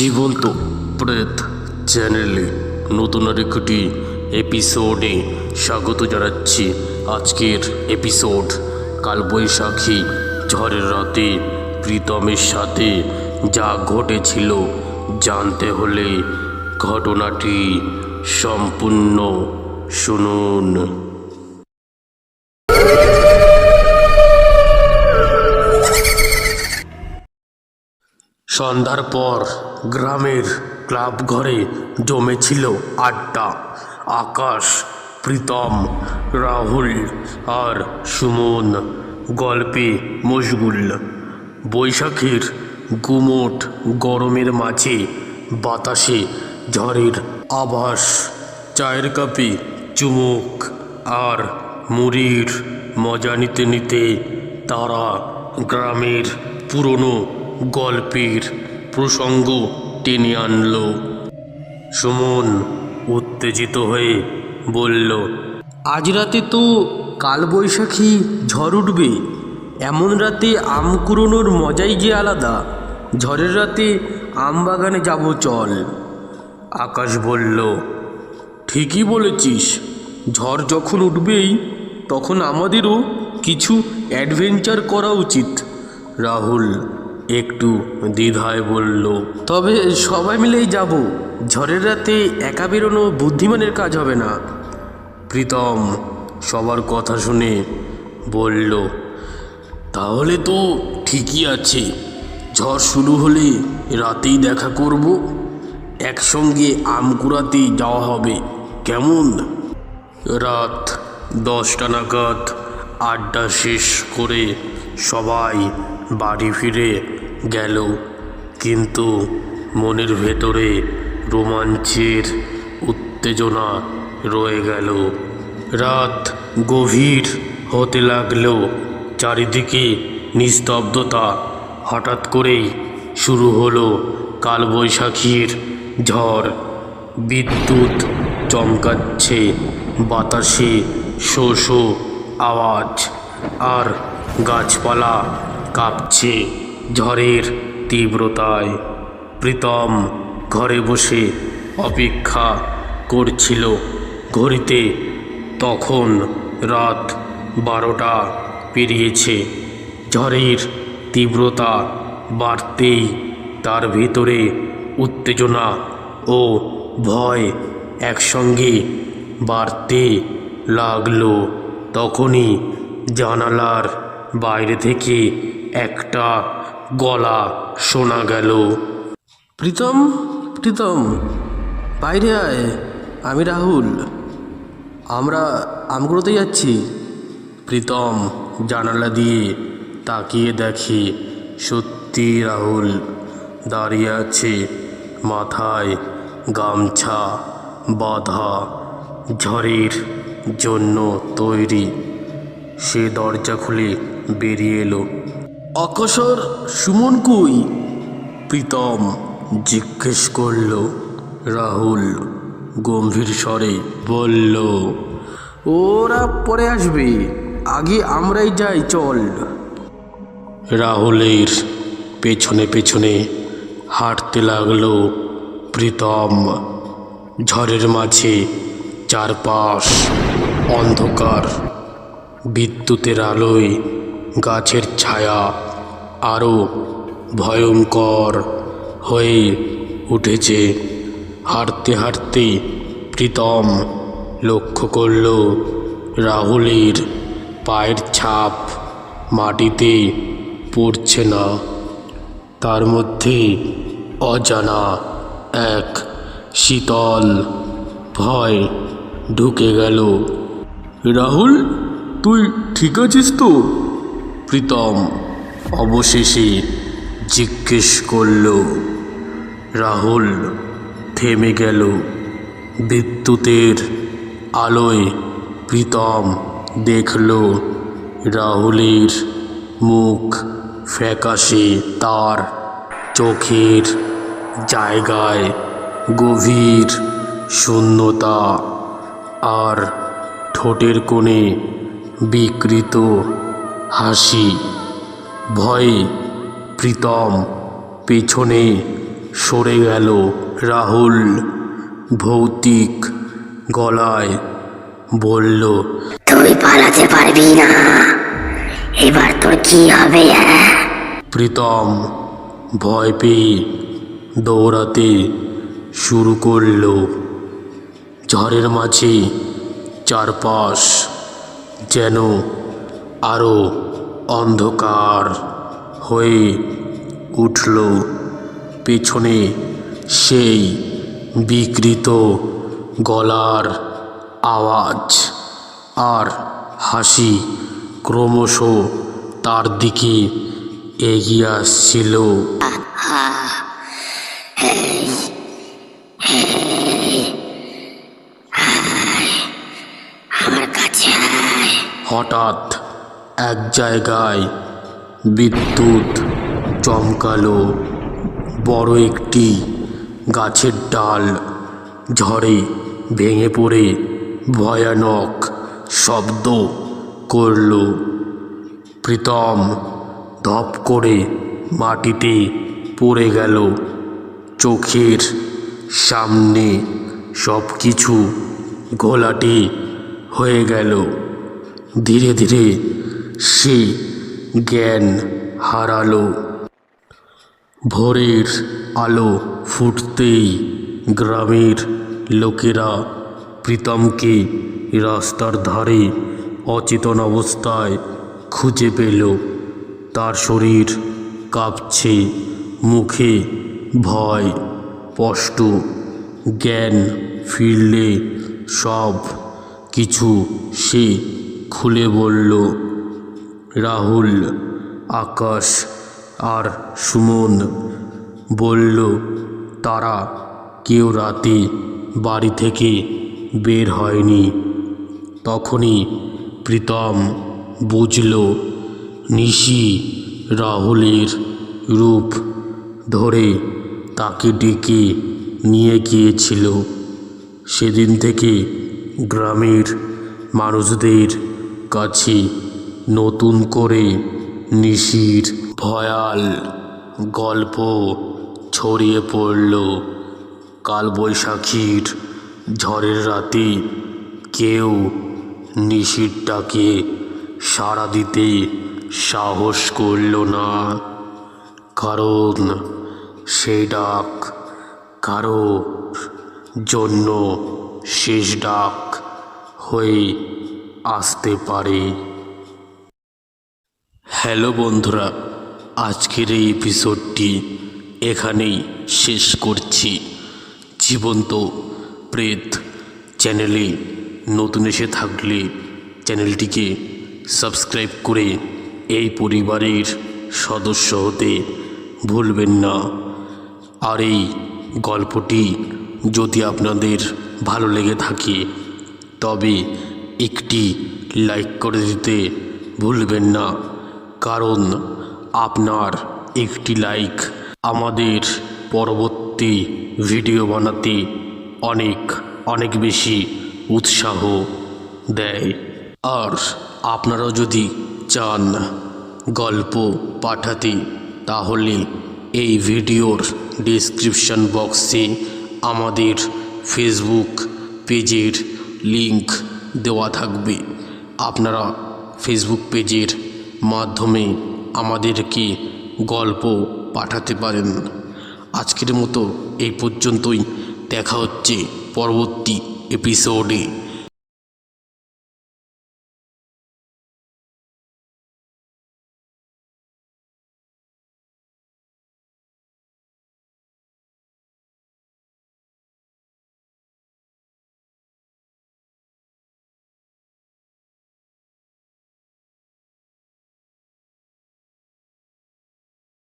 জীবন্ত প্রেত চ্যানেলে নতুন আরেকটি এপিসোডে স্বাগত জানাচ্ছি। আজকের এপিসোড কালবৈশাখী ঝড়ের রাতে প্রীতমের সাথে যা ঘটেছিল জানতে হলে ঘটনাটি সম্পূর্ণ শুনুন। সন্ধ্যার পর গ্রামের ক্লাব ঘরে জমেছিল আড্ডা। আকাশ, প্রীতম, রাহুল আর সুমন, গল্পে মশগুল। বৈশাখের গুমোট গরমের মাঝে বাতাসে ঝড়ের আভাস, চায়ের কাপে চুমুক আর মুড়ির মজা নিতে নিতে তারা গ্রামের পুরনো গল্পের প্রসঙ্গ টেনে আনলো। সুমন উত্তেজিত হয়ে বলল আজ রাতে তো কালবৈশাখী ঝড় উঠবে। এমন রাতে আম কুড়োনোর মজাই যে আলাদা। ঝড়ের রাতে আম বাগানে যাব চল। আকাশ বলল ঠিকই বলেছিস। ঝড় যখন উঠবেই তখন আমাদেরও কিছু অ্যাডভেঞ্চার করা উচিত। রাহুল একটু দ্বিধায় বলল তবে সবাই মিলেই যাব। ঝড়ের রাতে একা বেরোনো বুদ্ধিমানের কাজ হবে না। প্রীতম সবার কথা শুনে বলল তাহলে তো ঠিকই আছে। ঝড় শুরু হলে রাতেই দেখা করব। একসঙ্গে আম কুড়াতে যাওয়া হবে। কেমন? রাত দশটা নাগাদ আড্ডা শেষ করে সবাই বাড়ি ফিরে গেল। কিন্তু মনের ভেতরে রোমাঞ্চের উত্তেজনা রয়ে গেল। রাত গভীর হতে লাগল। চারিদিকে নিস্তব্ধতা হঠাৎ করেই শুরু হলো। কালবৈশাখীর ঝড়, বিদ্যুৎ চমকাচ্ছে, বাতাসে শো শো আওয়াজ, আর গাছপালা কাঁপছে ঝড়ের তীব্রতায়। প্রীতম ঘরে বসে অপেক্ষা করছিল ঘড়িতে। তখন রাত বারোটা পেরিয়েছে। ঝড়ের তীব্রতা বাড়তেই তার ভেতরে উত্তেজনা ও ভয় একসঙ্গে বাড়তে লাগল। তখনই জানালার বাইরে থেকে একটা গলা শোনা গেল। প্রীতম প্রীতম বাইরে আয় আমি রাহুল। আমরা আমগুলোতে যাচ্ছি প্রীতম জানালা দিয়ে তাকিয়ে দেখে সত্যি রাহুল দাঁড়িয়ে আছে মাথায় গামছা বাঁধা ঝড়ের জন্য তৈরি। সে দরজা খুলে বেরিয়ে এলো। অকসর সুমন কুই প্রীতম জিজ্ঞেস করল, রাহুল, গম্ভীর স্বরে বলল, ওরা পরে আসবে, আগে আমরাই যাই, চল। রাহুলের পেছনে পেছনে হাঁটতে লাগল প্রীতম। ঝড়ের মাঝে চারপাশ অন্ধকার। বিদ্যুতের আলোয় গাছের ছায়া আরও ভয়ঙ্কর হয়ে উঠেছে। হাঁটতে হাঁটতে প্রীতম লক্ষ্য করল রাহুলের পায়ের ছাপ মাটিতে পড়ছে না। তার মধ্যে অজানা এক শীতল ভয় ঢুকে গেল। রাহুল, তুই ঠিক আছিস তো? প্রীতম অবশেষে জিজ্ঞেস করল, রাহুল, থেমে গেল। বিদ্যুতের আলোয় প্রীতম দেখল, রাহুলের মুখ ফ্যাকাশে তার চোখের জায়গায় গভীর শূন্যতা আর ঠোঁটের কোণে বিকৃত হাসি ভয়ে প্রীতম পেছনে সরে গেল রাহুল। ভৌতিক গলায় বলল তুই পালাতে পারবি না। এবার তোর কি হবে প্রীতম ভয় পেয়ে দৌড়াতে শুরু করল। ঝড়ের মাঝে চারপাশ যেন আরও অন্ধকার হয়ে উঠল পেছনে সেই বিকৃত গলার আওয়াজ আর হাসি ক্রমশ তার দিকে এগিয়ে আসছিল। হঠাৎ এক জায়গায় বিদ্যুৎ চমকালো, বড় একটি গাছের ডাল ঝড়ে ভেঙে পড়ে, ভয়ানক শব্দ করল। প্রীতম ধপ করে মাটিতে পড়ে গেল। চোখের সামনে সব কিছু ঘোলাটে হয়ে গেল। ধীরে ধীরে সে জ্ঞান হারালো। ভোরের আলো ফুটতেই গ্রামের লোকেরা প্রীতমকে রাস্তার ধারে অচেতন অবস্থায় খুঁজে পেল। তার শরীর কাঁপছে, মুখে ভয়, স্পষ্ট। জ্ঞান ফিরলে সব কিছু সে খুলে বলল রাহুল, আকাশ আর সুমন বলল, তারা কেউ রাতে বাড়ি থেকে বের হয়নি। তখনই প্রীতম বুঝল, নিশি রাহুলের রূপ ধরে তাকে ডেকে নিয়ে গিয়েছিল। সেদিন থেকে গ্রামের মানুষদের কাছে নতুন করে নিশির ভয়াল গল্প ছড়িয়ে পড়ল। কালবৈশাখীর ঝড়ের রাতে কেউ নিশির ডাকে সাড়া দিতে সাহস করল না। কারণ সেই ডাক কারও জন্য শেষ ডাক হয়ে আসতে পারে। হ্যালো বন্ধুরা, আজকের এই এপিসোডটি এখানেই শেষ করছি। জীবন্ত প্রেত চ্যানেলে নতুন এসে থাকলে চ্যানেলটিকে সাবস্ক্রাইব করে এই পরিবারের সদস্য হতে ভুলবেন না। আর এই গল্পটি যদি আপনাদের ভালো লেগে থাকে, তবে একটি লাইক করে দিতে ভুলবেন না। কারণ আপনার একটি লাইক আমাদের পরবর্তী ভিডিও বানাতে অনেক অনেক বেশি উৎসাহ দেয়। আর আপনারাও যদি চান গল্প পাঠাতে, তাহলে এই ভিডিওর ডিসক্রিপশন বক্সে আমাদের ফেসবুক পেজের লিংক দেওয়া থাকবে। আপনারা ফেসবুক পেজের মাধ্যমে আমাদেরকে গল্প পাঠাতে পারেন। আজকের মতো এই পর্যন্তই। দেখা হচ্ছে পরবর্তী এপিসোডে